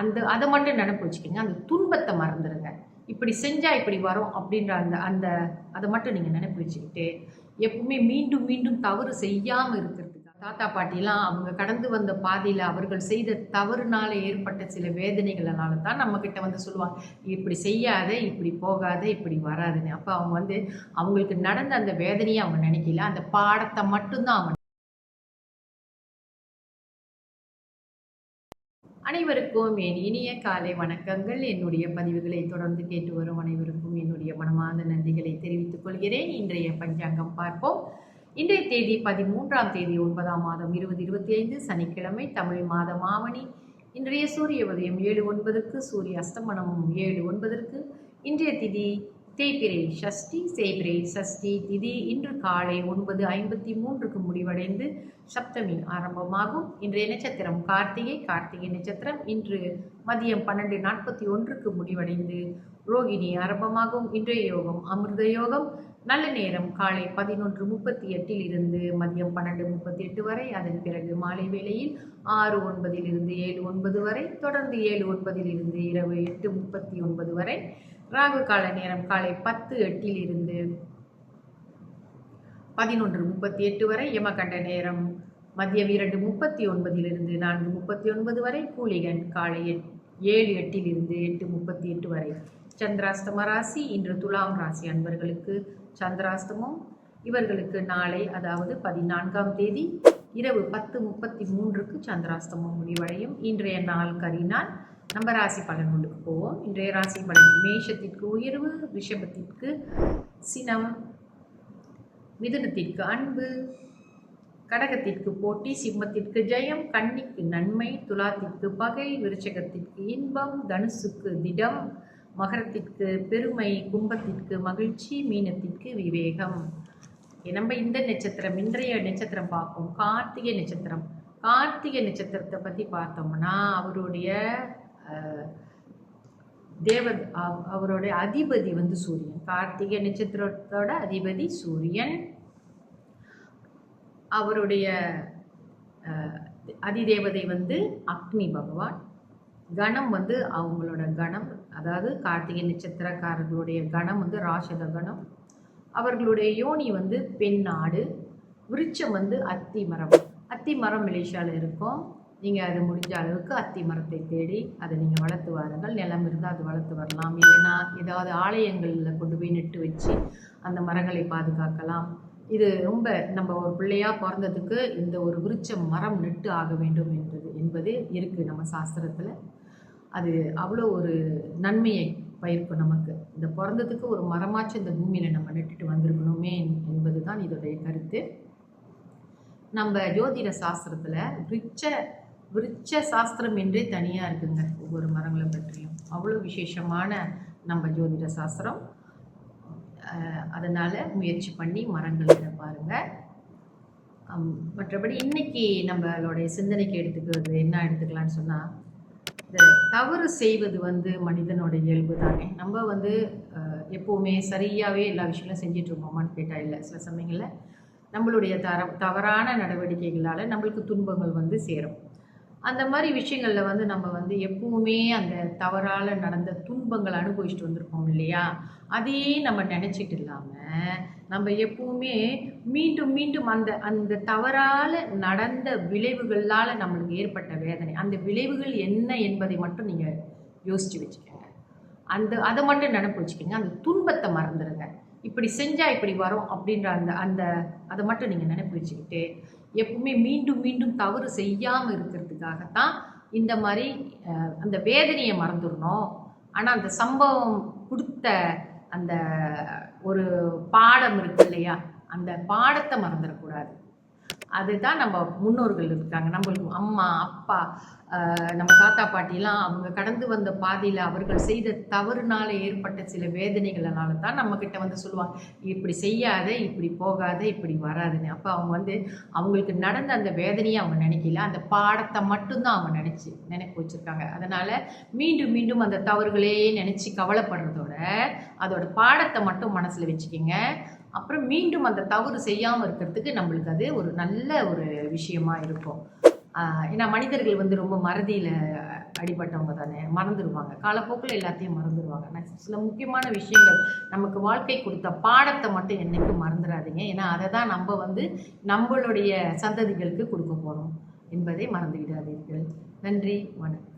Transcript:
அந்த அதை மட்டும் நினப்பு வச்சுக்கோங்க. அந்த துன்பத்தை மறந்துடுங்க இப்படி செஞ்சால் இப்படி வரும் அப்படின்ற அந்த அந்த அதை மட்டும் நீங்கள் நினைப்பு வச்சுக்கிட்டு எப்பவுமே மீண்டும் மீண்டும் தவறு செய்யாமல் இருக்கிறதுக்கு தாத்தா பாட்டிலாம் அவங்க கடந்து வந்த பாதையில் அவர்கள் செய்த தவறுனால ஏற்பட்ட சில வேதனைகளனால தான் நம்மக்கிட்ட வந்து சொல்லுவாங்க இப்படி செய்யாத இப்படி போகாத இப்படி வராதுன்னு. அப்போ அவங்க வந்து அவங்களுக்கு நடந்த அந்த வேதனையை அவங்க நினைக்கல. அந்த பாடத்தை மட்டும்தான் அவங்க அனைவருக்கும் என் இனிய காலை வணக்கங்கள். என்னுடைய பதிவுகளை தொடர்ந்து கேட்டு வரும் அனைவருக்கும் என்னுடைய மனமார்ந்த நன்றிகளை தெரிவித்துக் கொள்கிறேன். இன்றைய பஞ்சாங்கம் பார்ப்போம். இன்றைய தேதி பதிமூன்றாம் தேதி ஒன்பதாம் மாதம் இருபது இருபத்தி ஐந்து சனிக்கிழமை தமிழ் மாதம் ஆவணி இன்றைய சூரிய உதயம் ஏழு ஒன்பதுக்கு சூரிய அஸ்தமனமும் ஏழு ஒன்பதற்கு இன்றைய திதி தேய்பிரை ஷஷ்டி சேபிரை சஷ்டி திதி இன்று காலை ஒன்பது ஐம்பத்தி மூன்றுக்கு முடிவடைந்து சப்தமி ஆரம்பமாகும். இன்றைய நட்சத்திரம் கார்த்திகை. கார்த்திகை நட்சத்திரம் இன்று மதியம் பன்னெண்டு நாற்பத்தி ஒன்றுக்கு முடிவடைந்து ரோகிணி ஆரம்பமாகும். இன்றைய யோகம் அமிர்த யோகம். நல்ல நேரம் காலை பதினொன்று முப்பத்தி எட்டில் இருந்து மதியம் பன்னெண்டு முப்பத்தி எட்டு வரை. அதன் பிறகு மாலை வேளையில் ஆறு ஒன்பதிலிருந்து ஏழு ஒன்பது வரை. தொடர்ந்து ஏழு ஒன்பதிலிருந்து இரவு எட்டு முப்பத்தி ஒன்பது வரை. ராகு கால நேரம் காலை பத்து எட்டில் இருந்து பதினொன்று முப்பத்தி எட்டு வரை யமகண்ட நேரம். மதியம் இரண்டு முப்பத்தி ஒன்பதிலிருந்து நான்கு முப்பத்தி ஒன்பது வரை கூலிகன் காலை எட்- ஏழு எட்டில் இருந்து எட்டு முப்பத்தி எட்டு வரை. சந்திராஸ்தம ராசி இன்று துலாம் ராசி அன்பர்களுக்கு சந்திராஸ்தமம் இவர்களுக்கு நாளை அதாவது பதினான்காம் தேதி இரவு பத்து முப்பத்தி மூன்றுக்கு சந்திராஸ்தமம் முடிவடையும். இன்றைய நாள் கரினால் நம்ம ராசி பலன்களுக்கு போவோம். இன்றைய ராசி பலன் மேஷத்திற்கு உயர்வு ரிஷபத்திற்கு சினம் மிதுனத்திற்கு அன்பு கடகத்திற்கு போட்டி சிம்மத்திற்கு ஜெயம் கன்னிக்கு நன்மை துலாத்திற்கு பகை விருச்சகத்திற்கு இன்பம் தனுசுக்கு திடம் மகரத்திற்கு பெருமை கும்பத்திற்கு மகிழ்ச்சி மீனத்திற்கு விவேகம். நம்ம இந்த நட்சத்திரம் இன்றைய நட்சத்திரம் பார்ப்போம். கார்த்திகை நட்சத்திரம். கார்த்திகை நட்சத்திரத்தை பற்றி பார்த்தோம்னா அவருடைய தேவ அவருடைய அதிபதி வந்து சூரியன். கார்த்திகை நட்சத்திரத்தோட அதிபதி சூரியன். அவருடைய அதிதேவதை வந்து அக்னி பகவான். கணம் வந்து அவங்களோட கணம். அதாவது கார்த்திகை நட்சத்திரக்காரர்களுடைய கணம் வந்து ராஷத கணம். அவர்களுடைய யோனி வந்து பெண்ணாடு விருட்சம் வந்து அத்தி மரம் அத்தி மரம் மலேசியாவில் இருக்கும். நீங்கள் அது முடிஞ்ச அளவுக்கு அத்தி மரத்தை தேடி அதை நீங்கள் வளர்த்து வாருங்கள். நிலம் இருந்தால் அது வளர்த்து வரலாம். இல்லைன்னா ஏதாவது ஆலயங்களில் கொண்டு போய் நட்டு வச்சு அந்த மரங்களை பாதுகாக்கலாம். இது ரொம்ப நம்ம ஒரு பிள்ளையாக பிறந்ததுக்கு இந்த ஒரு விருட்ச மரம் நட்டு ஆக வேண்டும் என்றது என்பது இருக்குது நம்ம சாஸ்திரத்தில். அது அவ்வளோ ஒரு நன்மையை பயிர்க்கும் நமக்கு. இந்த பிறந்ததுக்கு ஒரு மரமாச்சும் இந்த பூமியில் நம்ம நட்டுட்டு வந்திருக்கணுமே என்பது தான் இதோடைய கருத்து. நம்ம ஜோதிட சாஸ்திரத்தில் விருட்ச விருட்ச சாஸ்திரம் என்றே தனியாக இருக்குங்க ஒவ்வொரு மரங்களை பற்றியும். அவ்வளோ விசேஷமான நம்ம ஜோதிட சாஸ்திரம். அதனால் முயற்சி பண்ணி மரங்களை பாருங்கள் மற்றபடி இன்னைக்கு நம்மளுடைய சிந்தனைக்கு எடுத்துக்கிறது என்ன எடுத்துக்கலாம்னு சொன்னால் இந்த தவறு செய்வது வந்து மனிதனோட இயல்பு தானே. நம்ம வந்து எப்போவுமே சரியாகவே எல்லா விஷயங்களும் செஞ்சுட்டு கேட்டால் இல்லை. சில சமயங்களில் நம்மளுடைய தர தவறான நடவடிக்கைகளால் நம்மளுக்கு துன்பங்கள் வந்து சேரும். அந்த மாதிரி விஷயங்களில் வந்து நம்ம வந்து எப்பவுமே அந்த தவறால் நடந்த துன்பங்களை அனுபவிச்சுட்டு வந்திருப்போம் இல்லையா? அதையே நம்ம நினச்சிட்டு இல்லாமல் நம்ம எப்பவுமே மீண்டும் மீண்டும் அந்த அந்த தவறால் நடந்த விளைவுகளால் நம்மளுக்கு ஏற்பட்ட வேதனை. அந்த விளைவுகள் என்ன என்பதை மட்டும் நீங்கள் யோசித்து வச்சுக்கோங்க. அந்த அதை மட்டும் நினப்பு வச்சுக்கோங்க. அந்த துன்பத்தை மறந்துடுங்க இப்படி செஞ்சால் இப்படி வரும் அப்படின்ற அந்த அந்த அதை மட்டும் நீங்கள் நினைப்பு வச்சுக்கிட்டு எப்பவுமே மீண்டும் மீண்டும் தவறு செய்யாமல் இருக்கிறதுக்காகத்தான் இந்த மாதிரி அந்த வேதனையை மறந்துடணும். ஆனால் அந்த சம்பவம் கொடுத்த அந்த ஒரு பாடம் இருக்கு இல்லையா? அந்த பாடத்தை மறந்துடக்கூடாது. அதுதான் நம்ம முன்னோர்கள் இருக்காங்க. நம்மளுக்கு அம்மா அப்பா நம்ம தாத்தா பாட்டிலாம் அவங்க கடந்து வந்த பாதையில் அவர்கள் செய்த தவறுனால ஏற்பட்ட சில வேதனைகளனால தான் நம்மக்கிட்ட வந்து சொல்லுவாங்க இப்படி செய்யாத இப்படி போகாத இப்படி வராதுன்னு. அப்போ அவங்க வந்து அவங்களுக்கு நடந்த அந்த வேதனையை அவங்க நினைக்கல. அந்த பாடத்தை மட்டும்தான் அவங்க நினச்சி நினைப்பு வச்சுருக்காங்க. அதனால் மீண்டும் மீண்டும் அந்த தவறுகளே நினச்சி கவலைப்படுறதோட அதோட பாடத்தை மட்டும் மனசில் வச்சுக்கிங்க. அப்புறம் மீண்டும் அந்த தவறு செய்யாமல் இருக்கிறதுக்கு நம்மளுக்கு அது ஒரு நல்ல ஒரு விஷயமா இருக்கும். ஏன்னா மனிதர்கள் வந்து ரொம்ப மறதியில் அடிபட்டவங்க தானே மறந்துடுவாங்க காலப்போக்கில் எல்லாத்தையும் மறந்துடுவாங்க நான் சில முக்கியமான விஷயங்கள் நமக்கு வாழ்க்கை கொடுத்த பாடத்தை மட்டும் என்றைக்கும் மறந்துடாதீங்க ஏன்னா அதை தான் நம்ம வந்து நம்மளுடைய சந்ததிகளுக்கு கொடுக்க போகிறோம் என்பதை மறந்துவிடாதீர்கள். நன்றி வணக்கம்.